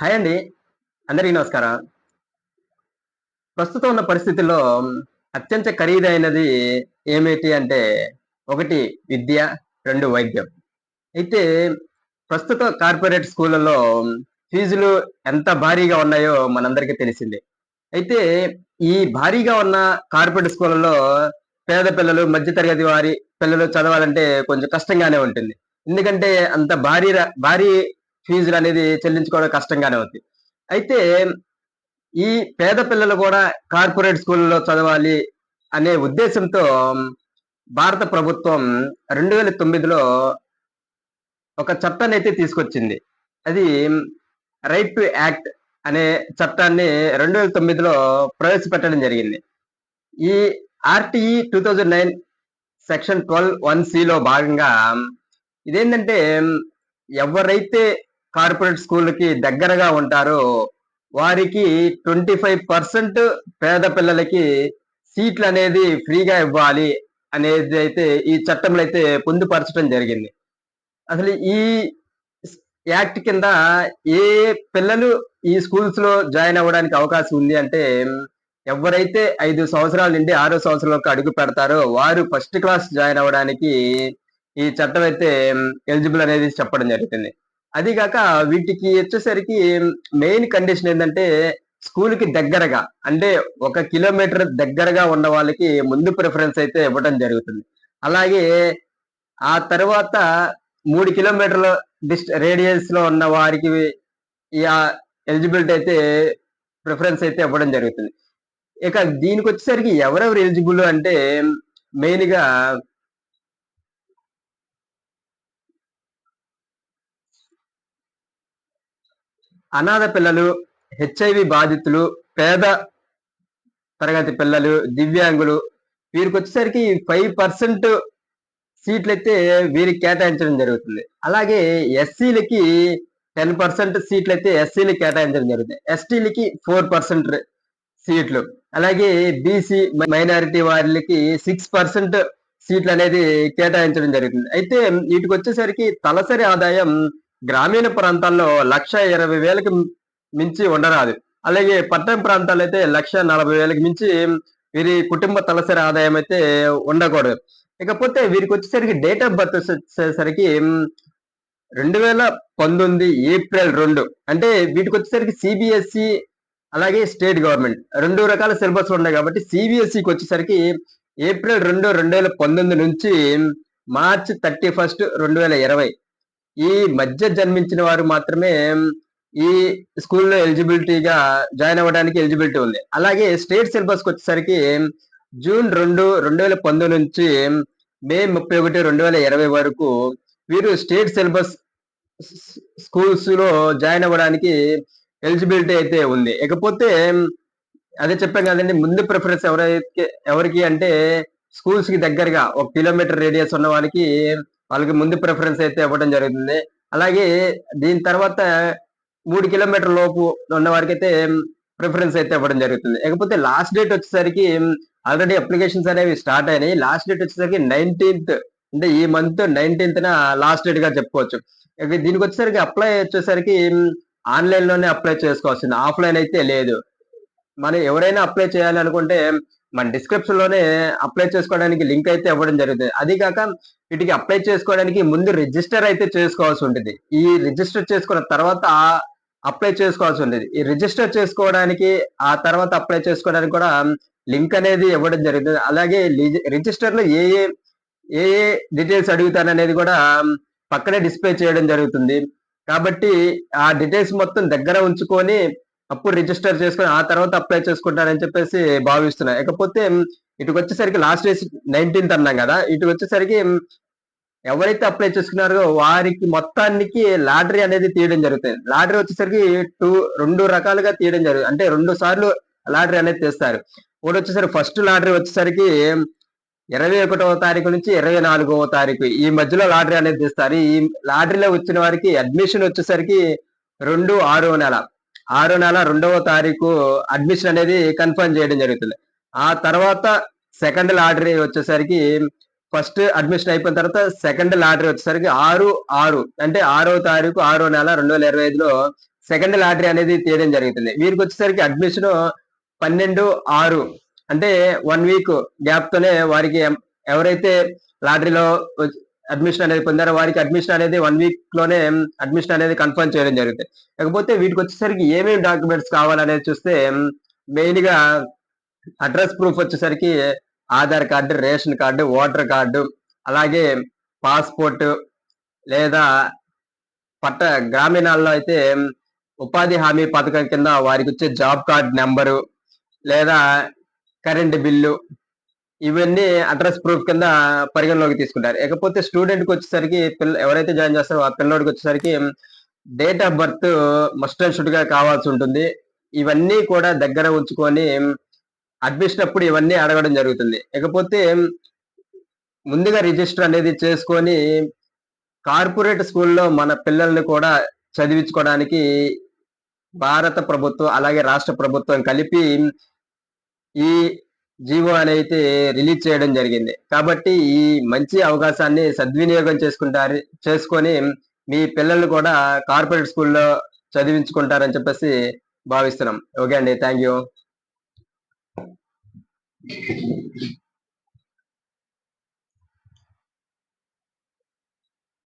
Hi అండి. అందరికీ నమస్కారం. ప్రస్తుతం ఉన్న పరిస్థితుల్లో అత్యంత ఖరీదైనది ఏమిటి అంటే ఒకటి విద్య రెండు వైద్యం. అయితే ప్రస్తుత కార్పొరేట్ స్కూళ్ళలో ఫీజులు ఎంత భారీగా ఉన్నాయో మనందరికీ తెలిసిందే. అయితే ఈ భారీగా ఉన్న కార్పొరేట్ స్కూళ్ళలో పేద పిల్లలు మధ్యతరగతి వారి పిల్లలు చదవాలంటే కొంచెం కష్టంగానే ఉంటుంది. ఎందుకంటే అంత భారీ భారీ ఫీజులు అనేది చెల్లించుకోవడం కష్టంగానే ఉంది. అయితే ఈ పేద పిల్లలు కూడా కార్పొరేట్ స్కూల్లో చదవాలి అనే ఉద్దేశంతో భారత ప్రభుత్వం రెండు వేల తొమ్మిదిలో ఒక చట్టాన్ని అయితే తీసుకొచ్చింది. అది రైట్ టు యాక్ట్ అనే చట్టాన్ని రెండు వేల తొమ్మిదిలో ప్రవేశపెట్టడం జరిగింది. ఈ RTE two thousand nine section twelve one సిలో భాగంగా ఇదేంటంటే ఎవరైతే కార్పొరేట్ స్కూళ్ళకి దగ్గరగా ఉంటారో. వారికి ట్వంటీ ఫైవ్ పర్సెంట్ పేద పిల్లలకి సీట్లు అనేది ఫ్రీగా ఇవ్వాలి అనేది అయితే ఈ చట్టంలో అయితే పొందుపరచడం జరిగింది. అసలు ఈ యాక్ట్ కింద ఏ పిల్లలు ఈ స్కూల్స్లో జాయిన్ అవ్వడానికి అవకాశం ఉంది అంటే ఎవరైతే ఐదు సంవత్సరాల నుండి ఆరో సంవత్సరంలోకి అడుగు పెడతారో వారు ఫస్ట్ క్లాస్ జాయిన్ అవ్వడానికి ఈ చట్టం అయితే ఎలిజిబుల్ అనేది చెప్పడం జరుగుతుంది. అది కాక వీటికి వచ్చేసరికి మెయిన్ కండిషన్ ఏంటంటే స్కూల్కి దగ్గరగా అంటే ఒక కిలోమీటర్ దగ్గరగా ఉన్న వాళ్ళకి ముందు ప్రిఫరెన్స్ అయితే ఇవ్వడం జరుగుతుంది. అలాగే ఆ తర్వాత మూడు కిలోమీటర్ల డిస్ట్ రేడియస్లో ఉన్న వారికి ఎలిజిబిలిటీ అయితే ప్రిఫరెన్స్ అయితే ఇవ్వడం జరుగుతుంది. ఇక దీనికి వచ్చేసరికి ఎవరెవరు ఎలిజిబుల్ అంటే మెయిన్ అనాథ పిల్లలు హెచ్ఐవి బాధితులు పేద తరగతి పిల్లలు దివ్యాంగులు వీరికి వచ్చేసరికి ఫైవ్ పర్సెంట్ సీట్లు అయితే వీరికి కేటాయించడం జరుగుతుంది. అలాగే ఎస్సీలకి టెన్ పర్సెంట్ సీట్లు అయితే ఎస్సీలకి కేటాయించడం జరుగుతుంది. ఎస్టీలకి ఫోర్ పర్సెంట్ సీట్లు. అలాగే బీసీ మైనారిటీ వారికి సిక్స్ పర్సెంట్ సీట్లు అనేది కేటాయించడం జరుగుతుంది. అయితే వీటికి వచ్చేసరికి తలసరి ఆదాయం గ్రామీణ ప్రాంతాల్లో లక్ష ఇరవై వేలకు మించి ఉండరాదు. అలాగే పట్టణ ప్రాంతాల్లో అయితే లక్ష నలభై వేలకు మించి వీరి కుటుంబ తలసరి ఆదాయం అయితే ఉండకూడదు. ఇకపోతే వీరికి వచ్చేసరికి డేట్ ఆఫ్ బర్త్ వచ్చేసరికి రెండు వేల పంతొమ్మిది ఏప్రిల్ రెండు. అంటే వీటికి వచ్చేసరికి సిబిఎస్ఈ అలాగే స్టేట్ గవర్నమెంట్ రెండు రకాల సిలబస్ ఉన్నాయి కాబట్టి సిబిఎస్ఈకి వచ్చేసరికి ఏప్రిల్ రెండు రెండు వేల పంతొమ్మిది నుంచి మార్చ్ థర్టీ ఫస్ట్ రెండు వేల ఇరవై. ఈ మధ్య జన్మించిన వారు మాత్రమే ఈ స్కూల్లో ఎలిజిబిలిటీగా జాయిన్ అవ్వడానికి ఎలిజిబిలిటీ ఉంది. అలాగే స్టేట్ సిలబస్కి వచ్చేసరికి జూన్ రెండు రెండు వేల పంతొమ్మిది నుంచి మే ముప్పై ఒకటి రెండు వేల ఇరవై వరకు వీరు స్టేట్ సిలబస్ స్కూల్స్లో జాయిన్ అవ్వడానికి ఎలిజిబిలిటీ అయితే ఉంది. ఇకపోతే అదే చెప్పాం కదండి ముందు ప్రిఫరెన్స్ ఎవరైతే ఎవరికి అంటే స్కూల్స్కి దగ్గరగా ఒక కిలోమీటర్ రేడియస్ ఉన్న వాళ్ళకి వాళ్ళకి ముందు ప్రిఫరెన్స్ అయితే ఇవ్వడం జరుగుతుంది. అలాగే దీని తర్వాత మూడు కిలోమీటర్ లోపు ఉన్న వారికి అయితే ప్రిఫరెన్స్ అయితే ఇవ్వడం జరుగుతుంది. ఇకపోతే లాస్ట్ డేట్ వచ్చేసరికి ఆల్రెడీ అప్లికేషన్స్ అనేవి స్టార్ట్ అయినాయి. లాస్ట్ డేట్ వచ్చేసరికి నైన్టీన్త్ అంటే ఈ మంత్ నైన్టీన్త్ న లాస్ట్ డేట్గా చెప్పుకోవచ్చు. దీనికి వచ్చేసరికి అప్లై వచ్చేసరికి ఆన్లైన్లోనే అప్లై చేసుకోవాల్సింది. ఆఫ్లైన్ అయితే లేదు. మనం ఎవరైనా అప్లై చేయాలనుకుంటే మన డిస్క్రిప్షన్లోనే అప్లై చేసుకోవడానికి లింక్ అయితే ఇవ్వడం జరుగుతుంది. అది కాక వీటికి అప్లై చేసుకోవడానికి ముందు రిజిస్టర్ అయితే చేసుకోవాల్సి ఉంటుంది. ఈ రిజిస్టర్ చేసుకున్న తర్వాత అప్లై చేసుకోవాల్సి ఉంటుంది. ఈ రిజిస్టర్ చేసుకోవడానికి ఆ తర్వాత అప్లై చేసుకోవడానికి కూడా లింక్ అనేది ఇవ్వడం జరుగుతుంది. అలాగే రిజిస్టర్లో ఏ ఏ ఏ ఏ డీటెయిల్స్ అడుగుతాననేది కూడా పక్కనే డిస్ప్లే చేయడం జరుగుతుంది. కాబట్టి ఆ డీటెయిల్స్ మొత్తం దగ్గర ఉంచుకొని అప్పుడు రిజిస్టర్ చేసుకొని ఆ తర్వాత అప్లై చేసుకుంటారని చెప్పేసి భావిస్తున్నా ఇకపోతే ఇటుకు వచ్చేసరికి లాస్ట్ డేస్ నైన్టీన్త్ అన్నాం కదా ఇటు వచ్చేసరికి ఎవరైతే అప్లై చేసుకున్నారో వారికి మొత్తానికి లాటరీ అనేది తీయడం జరుగుతుంది. లాటరీ వచ్చేసరికి టూ రెండు రకాలుగా తీయడం జరుగుతుంది అంటే రెండు సార్లు లాటరీ అనేది తీస్తారు. ఒకటి వచ్చేసరికి ఫస్ట్ లాటరీ వచ్చేసరికి ఇరవై ఒకటవ తారీఖు నుంచి ఇరవై నాలుగవ తారీఖు ఈ మధ్యలో లాటరీ అనేది తీస్తారు. ఈ లాటరీలో వచ్చిన వారికి అడ్మిషన్ వచ్చేసరికి రెండు ఆరో నెల. ఆరో నెల రెండవ తారీఖు అడ్మిషన్ అనేది కన్ఫర్మ్ చేయడం జరుగుతుంది. ఆ తర్వాత సెకండ్ లాటరీ వచ్చేసరికి ఫస్ట్ అడ్మిషన్ అయిపోయిన తర్వాత సెకండ్ లాటరీ వచ్చేసరికి ఆరు ఆరు అంటే ఆరో తారీఖు ఆరో నెల రెండు వేల ఇరవై ఐదులో సెకండ్ లాటరీ అనేది తీయడం జరుగుతుంది. వీరికి వచ్చేసరికి అడ్మిషన్ పన్నెండు ఆరు అంటే వన్ వీక్ గ్యాప్ తోనే వారికి ఎవరైతే లాటరీలో అడ్మిషన్ అనేది పొందారో. వారికి అడ్మిషన్ అనేది వన్ వీక్లోనే అడ్మిషన్ అనేది కన్ఫర్మ్ చేయడం జరుగుతుంది కాకపోతే వీటికి వచ్చేసరికి ఏమేమి డాక్యుమెంట్స్ కావాలనేది చూస్తే మెయిన్గా అడ్రస్ ప్రూఫ్ వచ్చేసరికి Aadhaar card ration card voter card అలాగే పాస్పోర్ట్ లేదా పట్ట గ్రామీణాల్లో అయితే ఉపాధి హామీ పథకం కింద వారికి వచ్చే జాబ్ కార్డ్ నెంబరు లేదా కరెంట్ బిల్లు ఇవన్నీ అడ్రస్ ప్రూఫ్ కింద పరిగణలోకి తీసుకుంటారు. ఇకపోతే స్టూడెంట్కి వచ్చేసరికి పిల్ల ఎవరైతే జాయిన్ చేస్తారో ఆ పిల్లోడికి వచ్చేసరికి డేట్ ఆఫ్ బర్త్ మస్ట్ అండ్గా కావాల్సి ఉంటుంది. ఇవన్నీ కూడా దగ్గర ఉంచుకొని అడ్మిషన్ అప్పుడు ఇవన్నీ అడగడం జరుగుతుంది. ఇకపోతే ముందుగా రిజిస్టర్ అనేది చేసుకొని కార్పొరేట్ స్కూల్లో మన పిల్లల్ని కూడా చదివించుకోవడానికి భారత ప్రభుత్వం అలాగే రాష్ట్ర ప్రభుత్వం కలిపి ఈ జీవో అనేది రిలీజ్ చేయడం జరిగింది. కాబట్టి ఈ మంచి అవకాశాన్ని సద్వినియోగం చేసుకుంటారు చేసుకొని మీ పిల్లల్ని కూడా కార్పొరేట్ స్కూల్లో చదివించుకుంటారని చెప్పేసి భావిస్తున్నాం. ఓకే అండి థ్యాంక్ యూ